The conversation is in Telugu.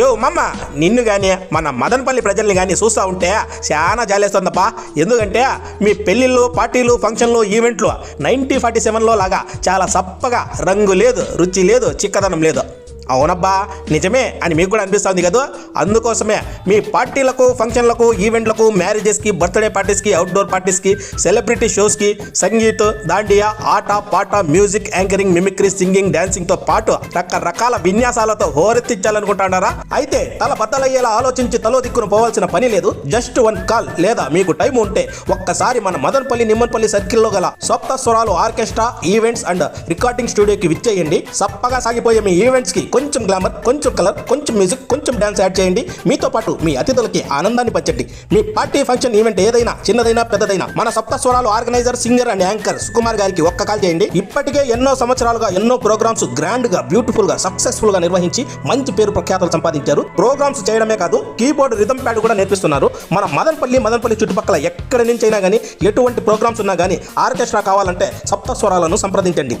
యో మమ్మ నిన్ను కానీ మన మదనపల్లి ప్రజల్ని కానీ చూస్తూ ఉంటే చాలా జాలేస్తుందప్పా ఎందుకంటే మీ పెళ్ళిళ్ళు పార్టీలు ఫంక్షన్లు ఈవెంట్లు నైన్టీ ఫార్టీ సెవెన్లో లాగా చాలా సప్పగా రంగు లేదు రుచి లేదు చిక్కదనం లేదు. అవునబ్బా. నిజమే అని మీకు కూడా అనిపిస్తుంది కదా? అందుకోసమే మీ పార్టీలకు ఫంక్షన్లకు ఈవెంట్లకు మ్యారేజెస్కి బర్త్డే పార్టీస్కి అవుట్డోర్ పార్టీస్కి సెలబ్రిటీ షోస్కి సంగీత్ దాండియా ఆట పాట మ్యూజిక్ యాంకరింగ్ మిమిక్రీ సింగింగ్ డాన్సింగ్తో పాటు రకరకాల విన్యాసాలతో హోరెత్తించాలనుకుంటున్నారా? అయితే తల బద్దలయ్యేలా ఆలోచించి తలో దిక్కును పోవాల్సిన పని లేదు. జస్ట్ వన్ కాల్ లేదా మీకు టైం ఉంటే ఒక్కసారి మన మదనపల్లి నిమ్మన్పల్లి సర్కిల్లో గల సప్త స్వరాలు ఆర్కెస్ట్రా ఈవెంట్స్ అండ్ రికార్డింగ్ స్టూడియోకి విచ్చేయండి. సప్పగా సాగిపోయే మీ ఈవెంట్స్కి కొంచెం గ్లామర్ కొంచెం కలర్ కొంచెం మ్యూజిక్ కొంచెం డ్యాన్స్ యాడ్ చేయండి. మీతో పాటు మీ అతిథులకి ఆనందాన్ని పంచండి మీ పార్టీ ఫంక్షన్ ఈవెంట్ ఏదైనా చిన్నదైనా పెద్దదైనా మన సప్త స్వరాలు organiser singer and anchor Sukumar గారికి ఒక్క కాల్ చేయండి. ఇప్పటికే ఎన్నో సంవత్సరాలుగా ఎన్నో ప్రోగ్రామ్స్ గ్రాండ్గా బ్యూటిఫుల్గా సక్సెస్ఫుల్గా నిర్వహించి మంచి పేరు ప్రఖ్యాతలు సంపాదించారు. ప్రోగ్రామ్స్ చేయడమే కాదు కీబోర్డ్ రిథమ్ ప్యాడ్ కూడా నేర్పిస్తున్నారు. మన మదనపల్లి మదనపల్లి చుట్టుపక్కల ఎక్కడి నుంచి అయినా కానీ ఎటువంటి ప్రోగ్రామ్స్ ఉన్నా కానీ ఆర్కెస్ట్రా కావాలంటే సప్త స్వరాలను సంప్రదించండి.